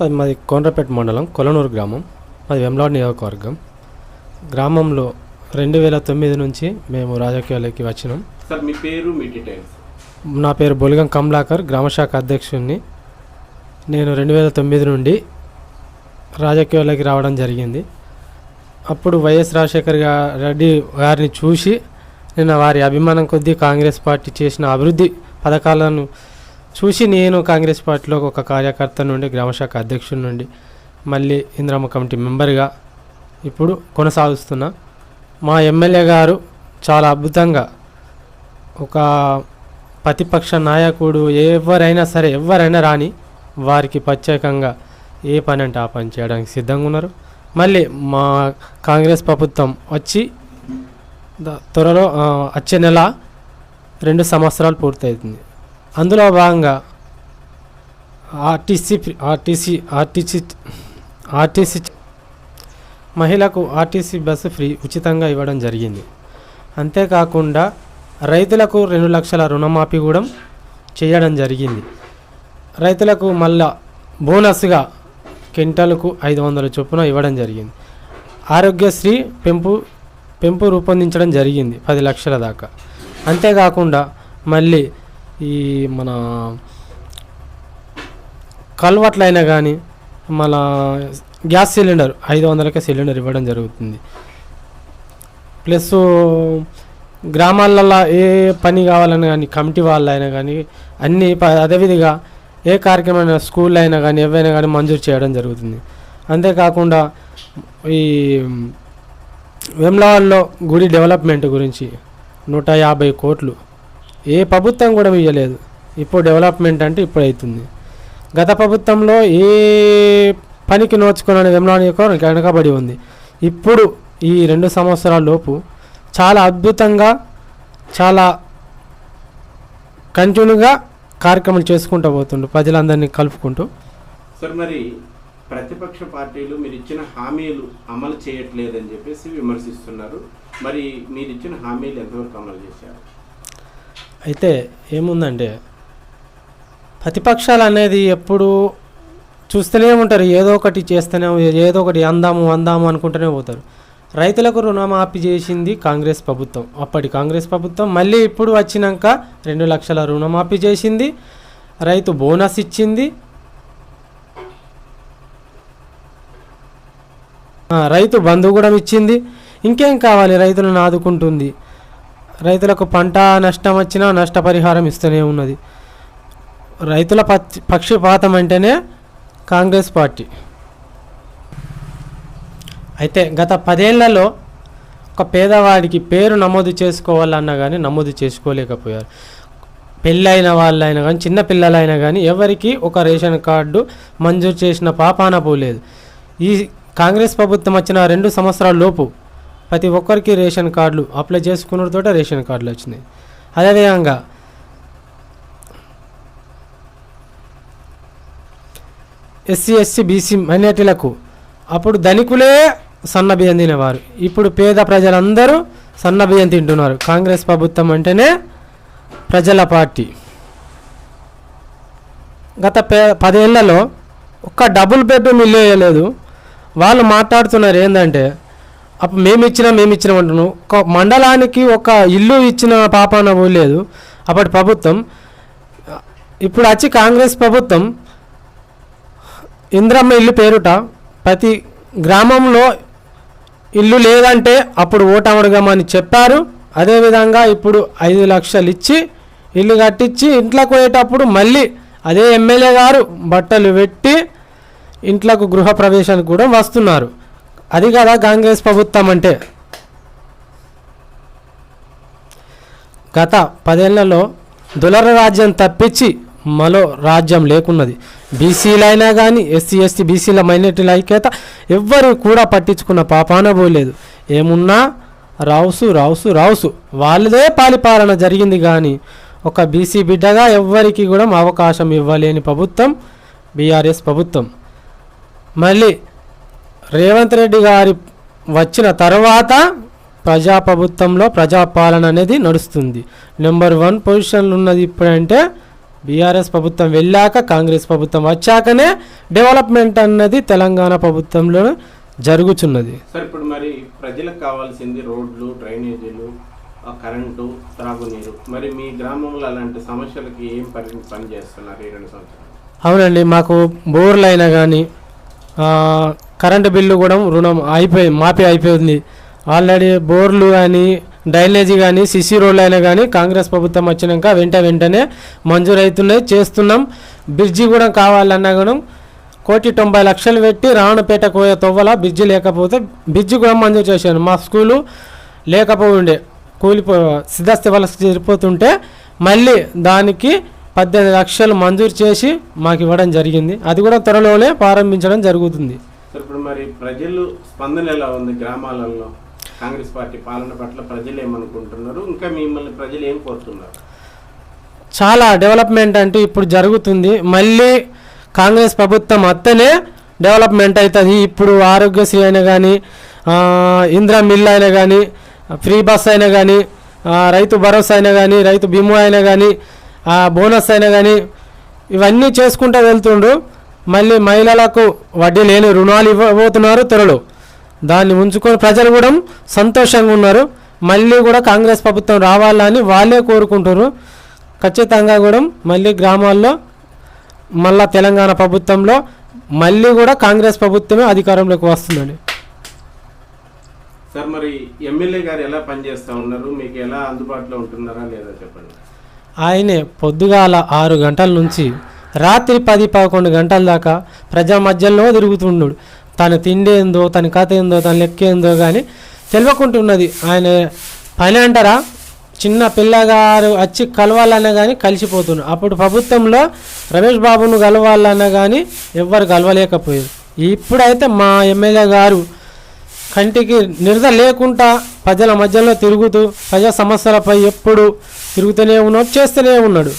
Sir మాది కోనరపేట మండలం కొలనూరు గ్రామం. మాది వెమ్లాడ్ నియోజకవర్గం. గ్రామంలో రెండు వేల తొమ్మిది నుంచి మేము రాజకీయాలకి వచ్చినాం. సార్ మీ పేరు మీ డీటెయిల్స్? నా పేరు బొలిగం కమలాకర్ గ్రామశాఖ అధ్యక్షుడిని. నేను రెండు వేల తొమ్మిది నుండి రాజకీయాల్లోకి రావడం జరిగింది. అప్పుడు వైఎస్ రాజశేఖర్ రెడ్డి గారిని చూసి నేను వారి అభిమానం కొద్దీ కాంగ్రెస్ పార్టీ చేసిన అభివృద్ధి పథకాలను చూసి నేను కాంగ్రెస్ పార్టీలో ఒక కార్యకర్త నుండి గ్రామశాఖ అధ్యక్షుడి నుండి మళ్ళీ ఇంద్రమ్మ కమిటీ మెంబర్గా ఇప్పుడు కొనసాగుస్తున్నా. మా ఎమ్మెల్యే గారు చాలా అద్భుతంగా ఒక ప్రతిపక్ష నాయకుడు ఎవరైనా సరే ఎవరైనా రాని వారికి ప్రత్యేకంగా ఏ పని అంటే ఆ పని చేయడానికి సిద్ధంగా ఉన్నారు. మళ్ళీ మా కాంగ్రెస్ ప్రభుత్వం వచ్చి త్వరలో వచ్చే నెల రెండు సంవత్సరాలు పూర్తవుతుంది అందులో భాగంగా ఆర్టీసీ ఆర్టీసీ ఆర్టీసీ ఆర్టీసీ మహిళకు ఆర్టీసీ బస్సు ఫ్రీ ఉచితంగా ఇవ్వడం జరిగింది. అంతేకాకుండా రైతులకు రెండు లక్షల రుణమాఫీ కూడా చేయడం జరిగింది. రైతులకు మళ్ళా బోనస్గా క్వింటాలకు ఐదు వందల చొప్పున ఇవ్వడం జరిగింది. ఆరోగ్యశ్రీ పెంపు పెంపు రూపొందించడం జరిగింది పది లక్షల దాకా. అంతేకాకుండా మళ్ళీ ఈ మన కల్వట్లైనా కానీ మన గ్యాస్ సిలిండర్ ఐదు వందలకే సిలిండర్ ఇవ్వడం జరుగుతుంది. ప్లస్ గ్రామాలలో ఏ పని కావాలని కానీ కమిటీ వాళ్ళు అయినా కానీ అన్ని ప- అదేవిధంగా ఏ కార్యక్రమం స్కూల్ అయినా కానీ ఏవైనా కానీ మంజూరు చేయడం జరుగుతుంది. అంతేకాకుండా ఈ వెమ్లవాడలో గుడి డెవలప్మెంట్ గురించి నూట యాభై కోట్లు ఏ ప్రభుత్వం కూడా ఇవ్వలేదు ఇప్పుడు డెవలప్మెంట్ అంటే ఇప్పుడు అవుతుంది గత ప్రభుత్వంలో ఏ పనికి నోచుకున్న వెమ్లవాడ వెనకబడి ఉంది. ఇప్పుడు ఈ రెండు సంవత్సరాల లోపు చాలా అద్భుతంగా చాలా కంటిన్యూగా కార్యక్రమాలు చేసుకుంటూ పోతుండు ప్రజలందరినీ కలుపుకుంటూ. సార్ మరి ప్రతిపక్ష పార్టీలు మీరు ఇచ్చిన హామీలు అమలు చేయట్లేదని చెప్పేసి విమర్శిస్తున్నారు. మరి మీరు ఇచ్చిన హామీలు ఎంతవరకు అమలు చేశారు? అయితే ఏముందంటే ప్రతిపక్షాలు అనేది ఎప్పుడు చూస్తూనే ఉంటారు. ఏదో ఒకటి చేస్తూనే ఏదో ఒకటి అందాము అందాము అనుకుంటూనే పోతారు. రైతులకు రుణమాఫీ చేసింది కాంగ్రెస్ ప్రభుత్వం. అప్పటి కాంగ్రెస్ ప్రభుత్వం మళ్ళీ ఇప్పుడు వచ్చినాక రెండు లక్షల రుణమాఫీ చేసింది. రైతు బోనస్ ఇచ్చింది. రైతు బంధు కూడా ఇచ్చింది. ఇంకేం కావాలి? రైతులను ఆదుకుంటుంది. రైతులకు పంట నష్టం వచ్చినా నష్టపరిహారం ఇస్తూనే ఉన్నది. రైతుల పక్షి పక్షపాతం అంటేనే కాంగ్రెస్ పార్టీ. అయితే గత పదేళ్ళలో ఒక పేదవాడికి పేరు నమోదు చేసుకోవాలన్నా కానీ నమోదు చేసుకోలేకపోయారు. పెళ్ళైన వాళ్ళైనా కానీ చిన్న పిల్లలైనా కానీ ఎవరికి ఒక రేషన్ కార్డు మంజూరు చేసిన పాపాన పోలేదు. ఈ కాంగ్రెస్ ప్రభుత్వం వచ్చిన రెండు సంవత్సరాల లోపు ప్రతి ఒక్కరికి రేషన్ కార్డులు అప్లై చేసుకున్నతోట రేషన్ కార్డులు వచ్చినాయి. అదేవిధంగా ఎస్సీ ఎస్సీ బీసీ మైనార్టీలకు అప్పుడు ధనికులే సన్న బియ్యం తినేవారు. ఇప్పుడు పేద ప్రజలందరూ సన్న బియ్యం తింటున్నారు. కాంగ్రెస్ ప్రభుత్వం అంటేనే ప్రజల పార్టీ. గత పే పదేళ్ళలో ఒక్క డబుల్ బెడ్రూమ్ ఇల్లు వేయలేదు. వాళ్ళు మాట్లాడుతున్నారు ఏంటంటే అప్పుడు మేము ఇచ్చినా మేము ఇచ్చిన అంటున్నాం ఒక మండలానికి ఒక ఇల్లు ఇచ్చిన పాపాన పోలేదు అప్పటి ప్రభుత్వం ఇప్పుడు వచ్చి కాంగ్రెస్ ప్రభుత్వం ఇంద్రమ్మ ఇల్లు పేరుట ప్రతి గ్రామంలో ఇల్లు లేదంటే అప్పుడు ఓటమడగమని చెప్పారు. అదేవిధంగా ఇప్పుడు ఐదు లక్షలు ఇచ్చి ఇల్లు కట్టించి ఇంట్లోకి పోయేటప్పుడు మళ్ళీ అదే ఎమ్మెల్యే గారు బట్టలు పెట్టి ఇంట్లోకి గృహప్రవేశానికి కూడా వస్తున్నారు. అది కదా కాంగ్రెస్ ప్రభుత్వం అంటే? గత పదేళ్ళలో దులర రాజ్యం తప్పించి మరో రాజ్యం లేకున్నది. బీసీలైనా కానీ ఎస్సీ ఎస్టీ బీసీల మైనార్టీల ఐక్యత ఎవ్వరు కూడా పట్టించుకున్న పాపాన పోలేదు. ఏమున్నా రావుసు రావుసు రావుసు. వాళ్ళదే పాలిపాలన జరిగింది కానీ ఒక బీసీ బిడ్డగా ఎవ్వరికి కూడా అవకాశం ఇవ్వలేని ప్రభుత్వం బీఆర్ఎస్ ప్రభుత్వం. మళ్ళీ రేవంత్ రెడ్డి గారి వచ్చిన తర్వాత ప్రజాప్రభుత్వంలో ప్రజాపాలన అనేది నడుస్తుంది. నెంబర్ వన్ పొజిషన్లో ఉన్నది ఇప్పుడంటే బీఆర్ఎస్ ప్రభుత్వం వెళ్ళాక కాంగ్రెస్ ప్రభుత్వం వచ్చాకనే డెవలప్మెంట్ అన్నది తెలంగాణ ప్రభుత్వంలో జరుగుతున్నది సార్ ఇప్పుడు మరి ప్రజలకు కావాల్సింది రోడ్లు డ్రైనేజీలు కరెంటు త్రాగునీరు. మరి మీ గ్రామంలో అలాంటి సమస్యలకి ఏం పని పని చేస్తున్నారు ఈ రెండు సంవత్సరాలు? అవునండి మాకు బోర్లు అయినా కానీ కరెంటు బిల్లు కూడా రుణం అయిపోయి మాపి అయిపోయింది. ఆల్రెడీ బోర్లు కానీ డ్రైనేజీ కానీ సిసి రోడ్లు అయినా కానీ కాంగ్రెస్ ప్రభుత్వం వచ్చినాక వెంట వెంటనే మంజూరవుతున్నాయి చేస్తున్నాం. బ్రిడ్జి కూడా కావాలన్నా కూడా కోటి తొంభై లక్షలు పెట్టి రావణపేట కోయ తొవ్వల బ్రిడ్జి లేకపోతే బ్రిడ్జి కూడా మంజూరు చేశాను మా స్కూలు లేకపోయిండే కూలిపో సిద్ధాస్తి వలస జరిపోతుంటే మళ్ళీ దానికి పద్దెనిమిది లక్షలు మంజూరు చేసి మాకు ఇవ్వడం జరిగింది. అది కూడా త్వరలోనే ప్రారంభించడం జరుగుతుంది. ఇప్పుడు మరి ప్రజలు స్పందన ఎలా ఉంది గ్రామాలలో? కాంగ్రెస్ పార్టీ పాలన పట్ల ప్రజలు ఏమనుకుంటున్నారు? ఇంకా మిమ్మల్ని ప్రజలు ఏం కోరుతున్నారు? చాలా డెవలప్మెంట్ అంటూ ఇప్పుడు జరుగుతుంది. మళ్ళీ కాంగ్రెస్ ప్రభుత్వం అత్తనే డెవలప్మెంట్ అవుతుంది. ఇప్పుడు ఆరోగ్యశ్రీ అయినా కానీ ఇందిరా మిల్ అయినా కానీ ఫ్రీ బస్ అయినా కానీ రైతు భరోసా అయినా కానీ రైతు బీమా అయినా కానీ బోనస్ అయినా కానీ ఇవన్నీ చేసుకుంటూ వెళ్తుండ్రు. మళ్ళీ మహిళలకు వడ్డీ లేని రుణాలు ఇవ్వబోతున్నారు త్వరలో. దాన్ని ఉంచుకొని ప్రజలు కూడా సంతోషంగా ఉన్నారు. మళ్ళీ కూడా కాంగ్రెస్ ప్రభుత్వం రావాలని వాళ్ళే కోరుకుంటారు ఖచ్చితంగా కూడా మళ్ళీ గ్రామాల్లో మళ్ళా తెలంగాణ ప్రభుత్వంలో మళ్ళీ కూడా కాంగ్రెస్ ప్రభుత్వమే అధికారంలోకి వస్తుందండి. సార్ మరి ఎమ్మెల్యే గారు ఎలా పనిచేస్తూ ఉన్నారు? మీకు ఎలా అందుబాటులో ఉంటున్నారా లేదా చెప్పండి. ఆయనే పొద్దుగాల ఆరు గంటల నుంచి రాత్రి పది పదకొండు గంటల దాకా ప్రజా మధ్యలో తిరుగుతున్నాడు తను తిండేందో తన కథ ఏందో తన లెక్క ఏందో కానీ తెలియకుంటున్నది ఆయన పని అంటారా? చిన్న పిల్లగారు వచ్చి కలవాలన్నా కానీ కలిసిపోతున్నారు అప్పుడు ప్రభుత్వంలో రమేష్ బాబును కలవాలన్నా కానీ ఎవ్వరు కలవలేకపోయారు. ఇప్పుడైతే మా ఎమ్మెల్యే గారు కంటికి నిరద లేకుండా ప్రజల మధ్యలో తిరుగుతూ ప్రజా సమస్యలపై ఎప్పుడు తిరుగుతూనే ఉన్నాడు చేస్తూనే ఉన్నాడు.